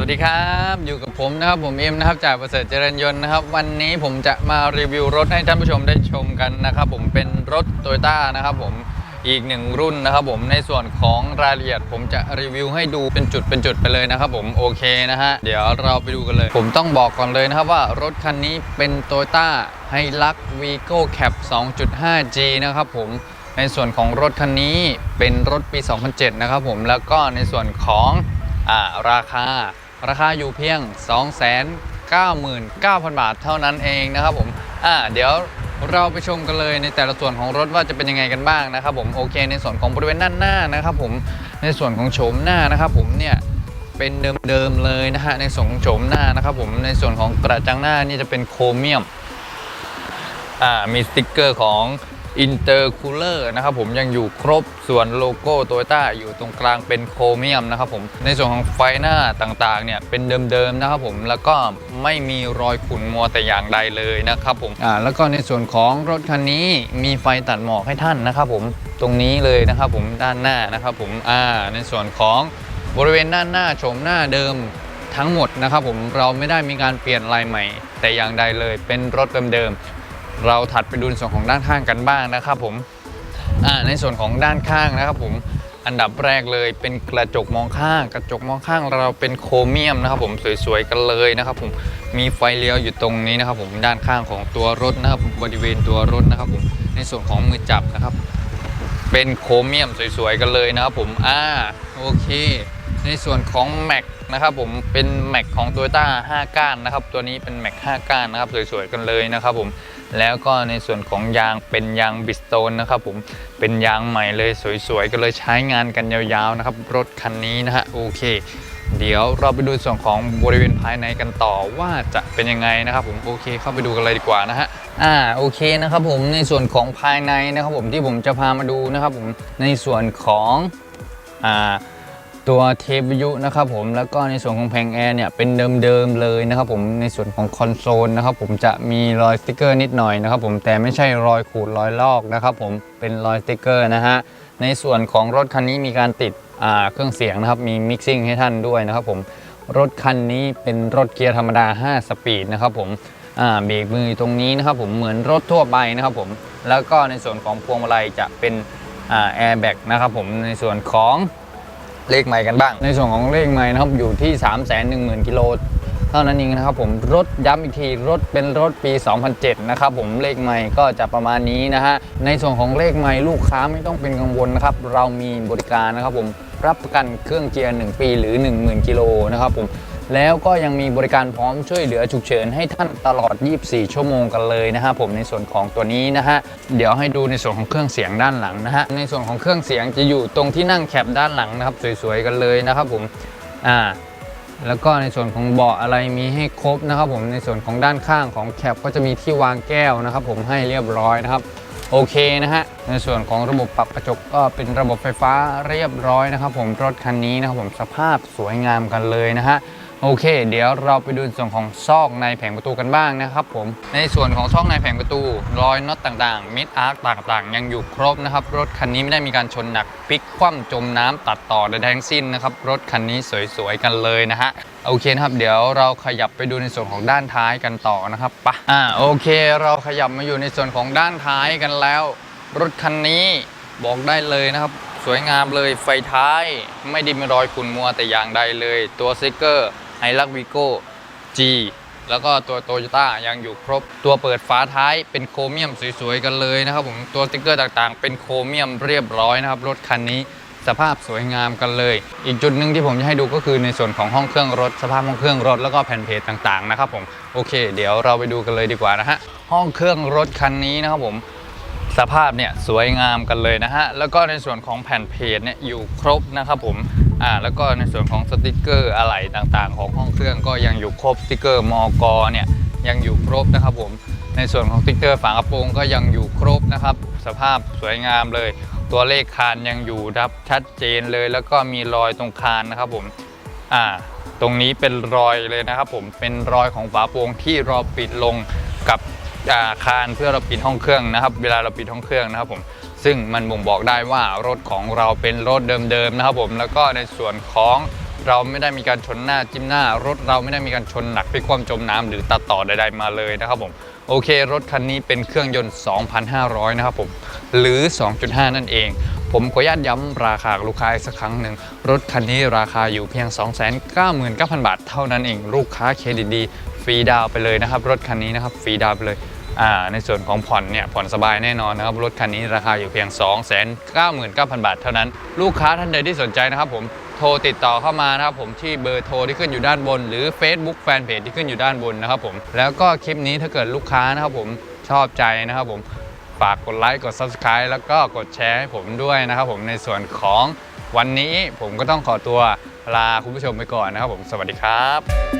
วัสดีครับอยู่กับผมนะครับผมเอ็มนะครับจากประเสริฐเจริญยนต์นะครับ วันนี้ผมจะมารีวิวรถให้ท่านผู้ชมได้ชมกันนะครับ ผมเป็นรถโตโยต้านะครับ ผมอีกหนึ่งรุ่นนะครับ ผมในส่วนของรายละเอียด ผมจะรีวิวให้ดูเป็นจุดเป็นจุดไปเลยนะครับ ผมโอเคนะฮะเดี๋ยวเราไปดูกันเลย ผมต้องบอกก่อนเลยนะครับว่ารถคันนี้เป็นโตโยต้าไฮลักวีโก้แคป 2.5G นะครับ ผมในส่วนของรถคันนี้เป็นรถปี 2007 นะครับ ผมแล้วก็ในส่วนของอราคา ราคาอยู่เพียง 299,000 บาทเท่านั้นเองนะครับผมอ่าเดี๋ยวเราไปชมกันเลยในแต่ละส่วนของรถว่าจะเป็นยังไงกันบ้างนะครับผมโอเค ในส่วนของบริเวณด้านหน้านะครับผมในส่วนของโฉมหน้านะครับผมเนี่ยเป็นเดิมๆเลยนะฮะในส่วนของโฉมหน้านะครับผมในส่วนของกระจังหน้านี่จะเป็นโครเมียมอ่ามีสติกเกอร์ของ Intercooler นะครับผมยังอยู่ครบส่วนโลโก้โตโยต้าอยู่ตรงกลางเป็นโครเมียมนะครับผมในส่วนของไฟหน้าต่างๆเนี่ยเป็นเดิมๆนะครับผมแล้วก็ไม่มีรอยขุ่นมัวแต่อย่างใดเลยนะครับผมอ่าแล้วก็ในส่วนของรถคันนี้มีไฟตัดหมอกให้ท่านนะครับผมตรงนี้เลยนะครับผมด้านหน้านะครับผมอ่าในส่วนของบริเวณด้านหน้าโฉมหน้าเดิมทั้งหมดนะครับผมเราไม่ได้มีการเปลี่ยนลายใหม่แต่อย่างใดเลยเป็นรถเดิมๆ เราถัดไปดูในส่วนของด้านข้างกันบ้างนะครับผมในส่วนของด้านข้างนะครับผมอันดับแรกเลยเป็นกระจกมองข้าง กระจกมองข้างเราเป็นโครเมียมนะครับผมสวยๆกันเลยนะครับผมมีไฟเลี้ยวอยู่ตรงนี้นะครับผมด้านข้างของตัวรถนะครับบริเวณตัวรถนะครับผมในส่วนของมือจับนะครับ เป็นโครเมียมสวยๆกันเลยนะครับผมอ่าโอเค ในส่วนของแม็กนะครับผมเป็นแม็กของ t o y ต้า5ก้านนะครับ ตัวนี้เป็นแม็ก5ก้านนะครับสวยๆกันเลยนะครับผมแล้วก็ในส่วนของยางเป็นยางบิสโตนนะครับผมเป็นยางใหม่เลยสวยๆกันเลยใช้งานกันยาวๆนะครับรถคันนี้นะฮะโอเค เดี๋ยวเราไปดูส่วนของบริเวณภายในกันต่อว่าจะเป็นยังไงนะครับผมโอเค เข้าไปดูกันเลยดีกว่านะฮะอ่าโอเคนะครับผมในส่วนของภายในนะครับผมที่ผมจะพามาดูนะครับผมในส่วนของอ่า ตัวเทปวิทยุนะครับผมแล้วก็ในส่วนของแผงแอร์เนี่ยเป็นเดิมๆเลยนะครับผมในส่วนของคอนโซลนะครับผมจะมีรอยสติกเกอร์นิดหน่อยนะครับผมแต่ไม่ใช่รอยขูดรอยลอกนะครับผมเป็นรอยสติกเกอร์นะฮะในส่วนของรถคันนี้มีการติดเครื่องเสียงนะครับมีมิกซิ่งให้ท่านด้วยนะครับผมรถคันนี้เป็นรถเกียร์ธรรมดา 5 สปีดนะครับผมเบรกมือตรงนี้นะครับผมเหมือนรถทั่วไปนะครับผมแล้วก็ในส่วนของพวงมาลัยจะเป็นแอร์แบ็กนะครับผมในส่วนของ เลขใหม่กันบ้าง ในส่วนของเลขใหม่นะครับอยู่ที่ 3 1 0 0 0 0กิโลเท่านั้นเองนะครับผมรถย้ำอีกทีรถเป็นรถปี 2007 นะครับผมเลขใหม่ก็จะประมาณนี้นะฮะในส่วนของเลขใหม่ลูกค้าไม่ต้องเป็นกังวลนะครับเรามีบริการนะครับผมรับประกันเครื่องเกียร์ 1 ปีหรือ 10,000 กิโลนะครับผม แล้วก็ยังมีบริการพร้อมช่วยเหลือฉุกเฉินให้ท่านตลอด 24 ชั่วโมงกันเลยนะฮะผมในส่วนของตัวนี้นะฮะเดี๋ยวให้ดูในส่วนของเครื่องเสียงด้านหลังนะฮะในส่วนของเครื่องเสียงจะอยู่ตรงที่นั่งแคปด้านหลังนะครับสวยๆกันเลยนะครับผมอ่าแล้วก็ในส่วนของเบาะอะไรมีให้ครบนะครับผมในส่วนของด้านข้างของแคปก็จะมีที่วางแก้วนะครับผมให้เรียบร้อยนะครับโอเคนะฮะในส่วนของระบบปรับกระจกก็เป็นระบบไฟฟ้าเรียบร้อยนะครับผมรถคันนี้นะครับผมสภาพสวยงามกันเลยนะฮะ โอเค เดี๋ยวเราไปดูส่วนของซอกในแผงประตูกันบ้างนะครับผมในส่วนของซอกในแผงประตู รอยน็อตต่างๆ มิดอาร์คต่างๆ ยังอยู่ครบนะครับ รถคันนี้ไม่ได้มีการชนหนักพลิกคว่ำจมน้ำตัดต่อใดๆทั้งสิ้นนะครับ รถคันนี้สวยๆกันเลยนะฮะโอเคนะครับ เดี๋ยวเราขยับไปดูในส่วนของด้านท้ายกันต่อนะครับปะอ่าโอเค เราขยับมาอยู่ในส่วนของด้านท้ายกันแล้ว รถคันนี้บอกได้เลยนะครับสวยงามเลยไฟท้ายไม่ได้มีรอยขุ่นมัวแต่อย่างใดเลย ตัวสติกเกอร์ ไฮลักวิโก้ G แล้วก็ตัวโตโยต้ายังอยู่ครบ ตัวเปิดฝาท้ายเป็นโครเมียมสวยๆกันเลยนะครับผม ตัวสติ๊กเกอร์ต่างๆ เป็นโครเมียมเรียบร้อยนะครับ รถคันนี้สภาพสวยงามกันเลย อีกจุดหนึ่งที่ผมจะให้ดูก็คือในส่วนของห้องเครื่องรถ สภาพห้องเครื่องรถแล้วก็แผ่นเพจต่างๆนะครับผม โอเค เดี๋ยวเราไปดูกันเลยดีกว่านะฮะ ห้องเครื่องรถคันนี้นะครับผม สภาพเนี่ยสวยงามกันเลยนะฮะ แล้วก็ในส่วนของแผ่นเพจเนี่ยอยู่ครบนะครับผม อ่าแล้วก็ในส่วนของสติกเกอร์อะไหล่ต่างๆ ของห้องเครื่องก็ยังอยู่ครบสติกเกอร์มอกเนี่ยยังอยู่ครบนะครับผมในส่วนของสติกเกอร์ฝากระโปรงก็ยังอยู่ครบนะครับ สภาพสวยงามเลย ตัวเลขคานยังอยู่ครับชัดเจนเลย แล้วก็มีรอยตรงคานนะครับผมอ่าตรงนี้เป็นรอยเลยนะครับผมเป็นรอยของฝาโปรงที่เรอปิดลงกับอาคารเพื่อเราปิดห้องเครื่องนะครับ เวลาเราปิดห้องเครื่องนะครับผม ซึ่งมันบ่งบอกได้ว่ารถของเราเป็นรถเดิมๆนะครับผมแล้วก็ในส่วนของเราไม่ได้มีการชนหน้าจิ้มหน้ารถเราไม่ได้มีการชนหนักพลิคว่ำจมน้ำหรือตัดต่อใดๆมาเลยนะครับผมโอเค รถคันนี้เป็นเครื่องยนต์ 2,500 นะครับผม หรือ 2.5 นั่นเอง ผมขออนุญาตย้ำราคาลูกค้าสักครั้งหนึ่ง รถคันนี้ราคาอยู่เพียง 299,000 บาทเท่านั้นเอง ลูกค้าเครดิตดี ฟรีดาวไปเลยนะครับ รถคันนี้นะครับ ฟรีดาวไปเลย ในส่วนของผ่อนเนี่ยผ่อนสบายแน่นอนนะครับ รถคันนี้ราคาอยู่เพียง 299,000 บาทเท่านั้น ลูกค้าท่านใดที่สนใจนะครับผมโทรติดต่อเข้ามานะครับผมที่เบอร์โทรที่ขึ้นอยู่ด้านบน หรือ Facebook Fanpage ที่ขึ้นอยู่ด้านบนนะครับผมแล้วก็คลิปนี้ถ้าเกิดลูกค้านะครับผมชอบใจนะครับผมฝากกดไลค์กด Subscribe แล้วก็กดแชร์ให้ผมด้วยนะครับผมในส่วนของวันนี้ผมก็ต้องขอตัวลาคุณผู้ชมไปก่อนนะครับผมสวัสดีครับ